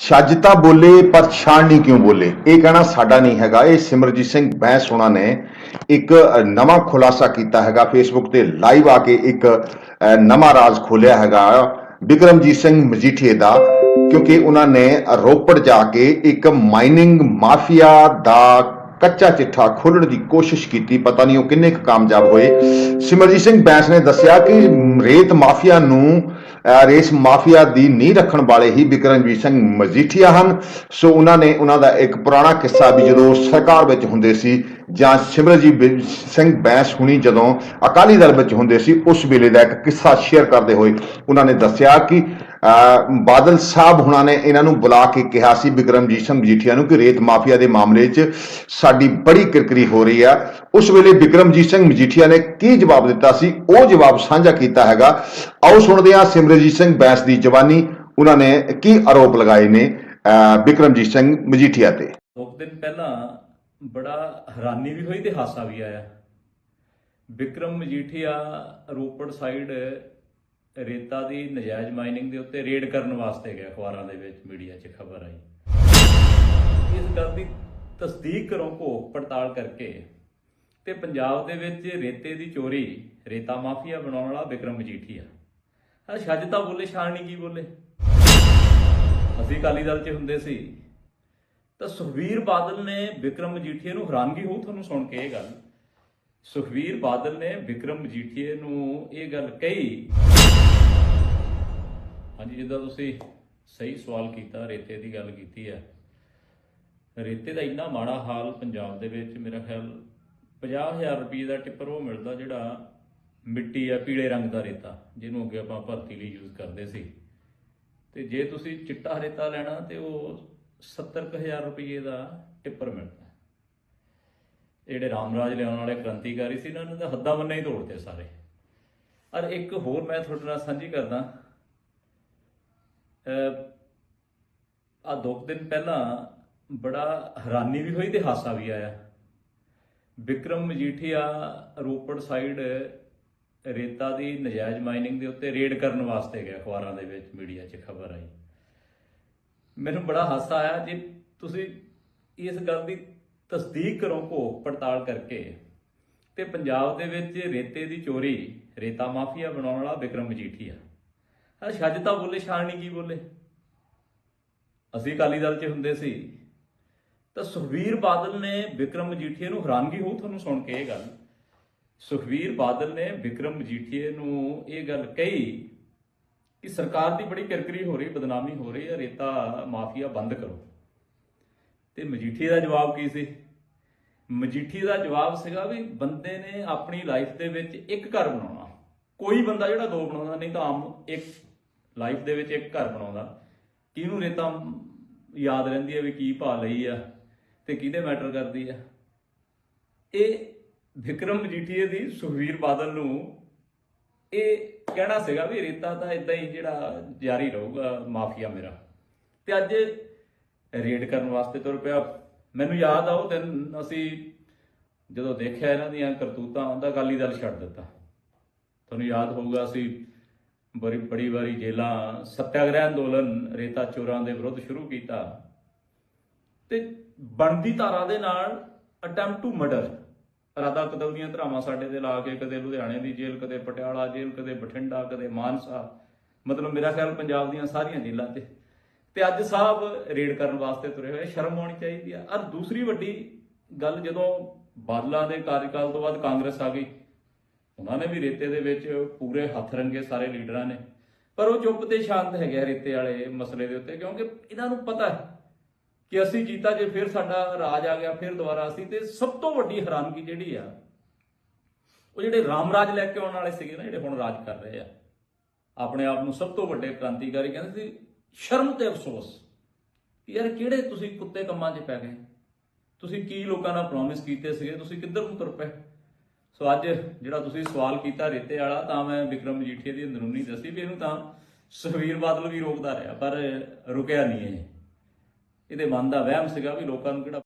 ਛੱਜਤਾ ਬੋਲੇ, ਪਰ ਛਾਣ ਨਹੀਂ ਕਿਉਂ ਬੋਲੇ? ਇਹ ਕਹਿਣਾ ਸਾਡਾ ਨਹੀਂ ਹੈਗਾ। ਇਹ ਸਿਮਰਜੀਤ ਸਿੰਘ ਬੈਂਸ ਹੋਣਾ ਨੇ ਇੱਕ ਨਵਾਂ ਖੁਲਾਸਾ ਕੀਤਾ ਹੈਗਾ। ਫੇਸਬੁੱਕ ਤੇ ਲਾਈਵ ਆ ਕੇ ਇੱਕ ਨਵਾਂ ਰਾਜ਼ ਖੋਲਿਆ ਹੈਗਾ ਵਿਕਰਮਜੀਤ ਸਿੰਘ ਮਜੀਠੀਏ ਦਾ, ਕਿਉਂਕਿ ਉਹਨਾਂ ਨੇ ਰੋਪੜ ਜਾ ਕੇ ਇੱਕ ਮਾਈਨਿੰਗ ਮਾਫੀਆ ਦਾ ਕੱਚਾ ਚਿੱਠਾ ਖੋਲਣ ਦੀ ਕੋਸ਼ਿਸ਼ ਕੀਤੀ। ਪਤਾ ਨਹੀਂ ਉਹ ਕਿੰਨੇ ਕੁ ਕਾਮਯਾਬ ਹੋਏ। ਸਿਮਰਜੀਤ ਸਿੰਘ ਬੈਂਸ ਨੇ ਦੱਸਿਆ ਕਿ ਰੇਤ ਮਾਫੀਆ ਨੂੰ ਰੇਸ ਮਾਫੀਆ ਦੀ ਨੀਂਹ ਰੱਖਣ ਵਾਲੇ ਹੀ ਬਿਕਰਮਜੀਤ ਸਿੰਘ ਮਜੀਠੀਆ ਹਨ। ਸੋ ਉਹਨਾਂ ਨੇ ਉਹਨਾਂ ਦਾ ਇੱਕ ਪੁਰਾਣਾ ਕਿੱਸਾ ਵੀ ਜਦੋਂ ਸਰਕਾਰ ਵਿੱਚ ਹੁੰਦੇ ਸੀ ਜਾਂ ਸਿਮਰਜੀਤ ਸਿੰਘ ਬੈਂਸ ਹੁਣੀ ਜਦੋਂ ਅਕਾਲੀ ਦਲ ਵਿੱਚ ਹੁੰਦੇ ਸੀ, ਉਸ ਵੇਲੇ ਦਾ ਇੱਕ ਕਿੱਸਾ ਸ਼ੇਅਰ ਕਰਦੇ ਹੋਏ ਉਹਨਾਂ ਨੇ ਦੱਸਿਆ ਕਿ ਬਾਦਲ ਸਾਹਿਬ ਹੁਣਾਂ ਨੇ ਇਹਨਾਂ ਨੂੰ ਬੁਲਾ ਕੇ ਕਿਹਾ ਸੀ ਬਿਕਰਮਜੀਤ ਸਿੰਘ ਮਜੀਠੀਆ ਨੂੰ ਕਿ ਰੇਤ ਮਾਫੀਆ ਦੇ ਮਾਮਲੇ 'ਚ ਸਾਡੀ ਬੜੀ ਕਿਰਕਰੀ ਹੋ ਰਹੀ ਆ। ਉਸ ਵੇਲੇ ਵਿਕਰਮਜੀਤ ਸਿੰਘ ਮਜੀਠੀਆ ਨੇ ਕੀ ਜਵਾਬ ਦਿੱਤਾ ਸੀ? ਉਹ ਜਵਾਬ ਸਾਂਝਾ ਕੀਤਾ ਹੈਗਾ। ਆਓ ਸੁਣਦੇ ਹਾਂ ਸਿਮਰਜੀਤ ਸਿੰਘ ਬੈਂਸ ਦੀ ਜਵਾਨੀ। ਉਹਨਾਂ ਨੇ ਕੀ ਆਰੋਪ ਲਗਾਏ ਨੇ ਅਹ, ਵਿਕਰਮਜੀਤ ਸਿੰਘ ਮਜੀਠੀਆ ਤੇ? ਦੋ ਕੁ ਦਿਨ ਪਹਿਲਾਂ ਬੜਾ ਹੈਰਾਨੀ ਵੀ ਹੋਈ ਤੇ ਹਾਸਾ ਵੀ ਆਇਆ। ਵਿਕਰਮ ਮਜੀਠੀਆ ਰੋਪੜ ਸਾਈਡ ਰੇਤਾ ਦੀ ਨਜਾਇਜ਼ ਮਾਈਨਿੰਗ ਦੇ ਉੱਤੇ ਰੇਡ ਕਰਨ ਵਾਸਤੇ ਗਿਆ ਅਖਬਾਰਾਂ ਦੇ ਵਿੱਚ, ਮੀਡੀਆ 'ਚ ਖਬਰ ਆਈ। ਇਸ ਗੱਲ ਦੀ ਤਸਦੀਕ ਕਰੋ ਭੋਗ ਪੜਤਾਲ ਕਰਕੇ। ਤੇ ਪੰਜਾਬ ਦੇ ਵਿੱਚ ਰੇਤੇ ਦੀ ਚੋਰੀ, ਰੇਤਾ ਮਾਫੀਆ ਬਣਾਉਣ ਵਾਲਾ ਵਿਕਰਮ ਮਜੀਠੀਆ। ਆ ਛੱਜ ਤਾਂ ਬੋਲੇ ਛਾਣਨੀ ਕੀ ਬੋਲੇ। ਅਸੀਂ ਅਕਾਲੀ ਦਲ 'ਚ ਹੁੰਦੇ ਸੀ। ਤਾਂ ਸੁਖਵੀਰ ਬਾਦਲ ਨੇ ਵਿਕਰਮ ਮਜੀਠੀਆ ਨੂੰ ਹੈਰਾਨਗੀ ਹੋ ਤੁਹਾਨੂੰ ਸੁਣ ਕੇ ਇਹ ਗੱਲ। ਸੁਖਵੀਰ ਬਾਦਲ ਨੇ ਵਿਕਰਮ ਮਜੀਠੀਏ ਨੂੰ ਇਹ ਗੱਲ ਕਹੀ। ਹਾਂਜੀ, ਜਿੱਦਾਂ ਤੁਸੀਂ ਸਹੀ ਸਵਾਲ ਕੀਤਾ, ਰੇਤੇ ਦੀ ਗੱਲ ਕੀਤੀ ਹੈ। ਰੇਤੇ ਦਾ ਇੰਨਾ ਮਾੜਾ ਹਾਲ ਪੰਜਾਬ ਦੇ ਵਿੱਚ, ਮੇਰਾ ਖਿਆਲ 50000 ਰੁਪਏ ਦਾ ਟਿੱਪਰ ਉਹ ਮਿਲਦਾ ਜਿਹੜਾ ਮਿੱਟੀ ਆ, ਪੀਲੇ ਰੰਗ ਦਾ ਰੇਤਾ, ਜਿਹਨੂੰ ਅੱਗੇ ਆਪਾਂ ਭਰਤੀ ਲਈ ਯੂਜ਼ ਕਰਦੇ ਸੀ। ਤੇ ਜੇ ਤੁਸੀਂ ਚਿੱਟਾ ਰੇਤਾ ਲੈਣਾ, ਤੇ ਉਹ 70000 ਰੁਪਏ ਦਾ ਟਿੱਪਰ ਮਿਲਦਾ। ਜਿਹੜੇ ਰਾਮਰਾਜ ਲਿਆਉਣ ਵਾਲੇ ਕ੍ਰਾਂਤੀਕਾਰੀ ਸੀ ਇਹਨਾਂ ਨੂੰ ਤਾਂ ਹੱਦਾਂ ਬੰਨੇ ਹੀ ਤੋੜਦੇ ਸਾਰੇ। ਔਰ ਇੱਕ ਹੋਰ ਮੈਂ ਤੁਹਾਡੇ ਨਾਲ ਸਾਂਝੀ ਕਰਦਾ। ਆ ਦੋ ਕੁ ਦਿਨ ਪਹਿਲਾਂ ਬੜਾ ਹੈਰਾਨੀ ਵੀ ਹੋਈ ਤੇ ਹਾਸਾ ਵੀ ਆਇਆ। ਵਿਕਰਮ ਮਜੀਠੀਆ ਰੋਪੜ ਸਾਈਡ ਰੇਤਾ ਦੀ ਨਜਾਇਜ਼ ਮਾਈਨਿੰਗ ਦੇ ਉੱਤੇ ਰੇਡ ਕਰਨ ਵਾਸਤੇ ਗਿਆ ਅਖਬਾਰਾਂ ਦੇ ਵਿੱਚ, ਮੀਡੀਆ 'ਚ ਖਬਰ ਆਈ। ਮੈਨੂੰ ਬੜਾ ਹਾਸਾ ਆਇਆ ਜੇ ਤੁਸੀਂ ਇਸ ਗੱਲ ਦੀ ਤਸਦੀਕ ਕਰੋ ਭੋਗ ਪੜਤਾਲ ਕਰਕੇ। ਤੇ ਪੰਜਾਬ ਦੇ ਵਿੱਚ ਰੇਤੇ ਦੀ ਚੋਰੀ, ਰੇਤਾ ਮਾਫੀਆ ਬਣਾਉਣ ਵਾਲਾ ਵਿਕਰਮ ਮਜੀਠੀਆ ਆ। ਛੱਜ ਤਾਂ ਬੋਲੇ ਛਾਣਨੀ ਕੀ ਬੋਲੇ। ਅਸੀਂ ਅਕਾਲੀ ਦਲ 'ਚ ਹੁੰਦੇ ਸੀ। ਤਾਂ ਸੁਖਵੀਰ ਬਾਦਲ ਨੇ ਵਿਕਰਮ ਮਜੀਠੀਏ ਨੂੰ ਹੈਰਾਨਗੀ ਹੋ ਤੁਹਾਨੂੰ ਸੁਣ ਕੇ ਇਹ ਗੱਲ। ਸੁਖਵੀਰ ਬਾਦਲ ਨੇ ਵਿਕਰਮ ਮਜੀਠੀਏ ਨੂੰ ਇਹ ਗੱਲ ਕਹੀ ਕਿ ਸਰਕਾਰ ਦੀ ਬੜੀ ਕਿਰਕਰੀ ਹੋ ਰਹੀ, ਬਦਨਾਮੀ ਹੋ ਰਹੀ ਹੈ, ਰੇਤਾ ਮਾਫੀਆ ਬੰਦ ਕਰੋ। ਤੇ ਮਜੀਠੀਏ ਦਾ ਜਵਾਬ ਕੀ ਸੀ? ਮਜੀਠੀ ਦਾ ਜਵਾਬ ਸੀਗਾ ਵੀ ਬੰਦੇ ਨੇ ਆਪਣੀ ਲਾਈਫ ਦੇ ਵਿੱਚ ਇੱਕ ਘਰ ਬਣਾਉਣਾ। ਕੋਈ ਬੰਦਾ ਜਿਹੜਾ ਦੋ ਬਣਾਉਂਦਾ ਨਹੀਂ ਤਾਂ ਆਮ ਇੱਕ ਲਾਈਫ ਦੇ ਵਿੱਚ ਇੱਕ ਘਰ ਬਣਾਉਂਦਾ। ਕਿਹਨੂੰ ਰੇਤਾ ਯਾਦ ਰਹਿੰਦੀ ਹੈ ਵੀ ਕੀ ਭਾ ਲਈ ਆ ਤੇ ਕਿਹਦੇ ਮੈਟਰ ਕਰਦੀ ਆ? ਇਹ ਵਿਕਰਮ ਮਜੀਠੀਏ ਦੀ ਸੁਖਵੀਰ ਬਾਦਲ ਨੂੰ ਇਹ ਕਹਿਣਾ ਸੀਗਾ ਵੀ ਰੇਤਾ ਤਾਂ ਇਦਾਂ ਹੀ ਜਿਹੜਾ ਜਾਰੀ ਰਹੂਗਾ, ਮਾਫੀਆ ਮੇਰਾ। ਤੇ ਅੱਜ ਰੇਡ ਕਰਨ ਵਾਸਤੇ ਤੁਰ ਪਿਆ। ਮੈਨੂੰ ਯਾਦ ਆ ਉਹ ਦਿਨ ਅਸੀਂ ਜਦੋਂ ਦੇਖਿਆ ਇਹਨਾਂ ਦੀਆਂ ਕਰਤੂਤਾਂ, ਉਹਦਾ ਅਕਾਲੀ ਦਲ ਛੱਡ ਦਿੱਤਾ। ਤੁਹਾਨੂੰ ਯਾਦ ਹੋਊਗਾ ਅਸੀਂ ਬੜੀ ਬੜੀ ਵਾਰੀ ਜੇਲਾਂ, ਸੱਤਿਆਗ੍ਰਹਿ ਅੰਦੋਲਨ ਰੇਤਾ ਚੋਰਾਂ ਦੇ ਵਿਰੁੱਧ ਸ਼ੁਰੂ ਕੀਤਾ। ਤੇ ਬਣਦੀ ਧਾਰਾ ਦੇ ਨਾਲ ਅਟੈਂਪਟ ਟੂ ਮਰਡਰ ਇਰਾਦਾ ਕਤਲ ਦੀਆਂ ਧਰਾਵਾਂ ਸਾਡੇ ਤੇ ਲਾ ਕੇ ਕਦੇ ਲੁਧਿਆਣੇ ਦੀ ਜੇਲ੍ਹ, ਕਦੇ ਪਟਿਆਲਾ ਜੇਲ੍ਹ, ਕਦੇ ਬਠਿੰਡਾ, ਕਦੇ ਮਾਨਸਾ। ਮਤਲਬ ਮੇਰਾ ਖਿਆਲ ਪੰਜਾਬ ਦੀਆਂ ਸਾਰੀਆਂ ਜੇਲ੍ਹਾਂ 'ਤੇ। ਤੇ ਅੱਜ ਸਾਹਿਬ ਰੇਡ ਕਰਨ ਵਾਸਤੇ ਤੁਰੇ ਹੋਏ ਸ਼ਰਮ ਆਉਣੀ ਚਾਹੀਦੀ ਆ। ਔਰ ਦੂਸਰੀ ਵੱਡੀ ਗੱਲ, ਜਦੋਂ ਬਾਦਲਾਂ ਦੇ ਕਾਰਜਕਾਲ ਤੋਂ ਬਾਅਦ ਕਾਂਗਰਸ ਆ ਗਈ, ਉਹਨਾਂ ਨੇ ਵੀ ਰੇਤੇ ਦੇ ਵਿੱਚ ਪੂਰੇ ਹੱਥ ਰੰਗੇ ਸਾਰੇ ਲੀਡਰਾਂ ਨੇ। ਪਰ ਉਹ ਚੁੱਪ ਤੇ ਸ਼ਾਂਤ ਹੈਗੇ ਰੇਤੇ ਵਾਲੇ ਮਸਲੇ ਦੇ ਉੱਤੇ, ਕਿਉਂਕਿ ਇਹਨਾਂ ਨੂੰ ਪਤਾ ਹੈ ਕਿ ਅਸੀਂ ਜੀਤਾ ਜੇ ਫਿਰ ਸਾਡਾ ਰਾਜ ਆ ਗਿਆ, ਫਿਰ ਦੁਬਾਰਾ ਅਸੀਂ, ਤੇ ਸਭ ਤੋਂ ਵੱਡੀ ਹੈਰਾਨਗੀ ਜਿਹੜੀ ਆ, ਉਹ ਜਿਹੜੇ ਰਾਮਰਾਜ ਲੈ ਕੇ ਆਉਣ ਵਾਲੇ ਸੀਗੇ ਨਾ, ਜਿਹੜੇ ਹੁਣ ਰਾਜ ਕਰ ਰਹੇ ਆ, ਆਪਣੇ ਆਪ ਨੂੰ ਸਭ ਤੋਂ ਵੱਡੇ ਕ੍ਰਾਂਤੀਕਾਰੀ ਕਹਿੰਦੇ ਸੀ ਸ਼ਰਮ ਤੇ ਅਫਸੋਸ ਕਿ ਯਾਰ ਕਿਹੜੇ ਤੁਸੀਂ ਕੁੱਤੇ ਕੰਮਾਂ 'ਚ ਪੈ ਗਏ? ਤੁਸੀਂ ਕੀ ਲੋਕਾਂ ਨਾਲ ਪ੍ਰੋਮਿਸ ਕੀਤੇ ਸੀਗੇ? ਤੁਸੀਂ ਕਿੱਧਰ ਨੂੰ ਤੁਰ ਪਏ? ਸੋ ਅੱਜ ਜਿਹੜਾ ਤੁਸੀਂ ਸਵਾਲ ਕੀਤਾ ਰੇਤੇ ਵਾਲਾ, ਤਾਂ ਮੈਂ ਵਿਕਰਮ ਮਜੀਠੀਆ ਦੀ ਅੰਦਰੂਨੀ ਦੱਸੀ ਵੀ ਇਹਨੂੰ ਤਾਂ ਸੁਖਵੀਰ ਬਾਦਲ ਵੀ ਰੋਕਦਾ ਰਿਹਾ, ਪਰ ਰੁਕਿਆ ਨਹੀਂ ਇਹ। ਇਹਦੇ ਮਨ ਦਾ ਵਹਿਮ ਸੀਗਾ ਵੀ ਲੋਕਾਂ ਨੂੰ ਕਿਹੜਾ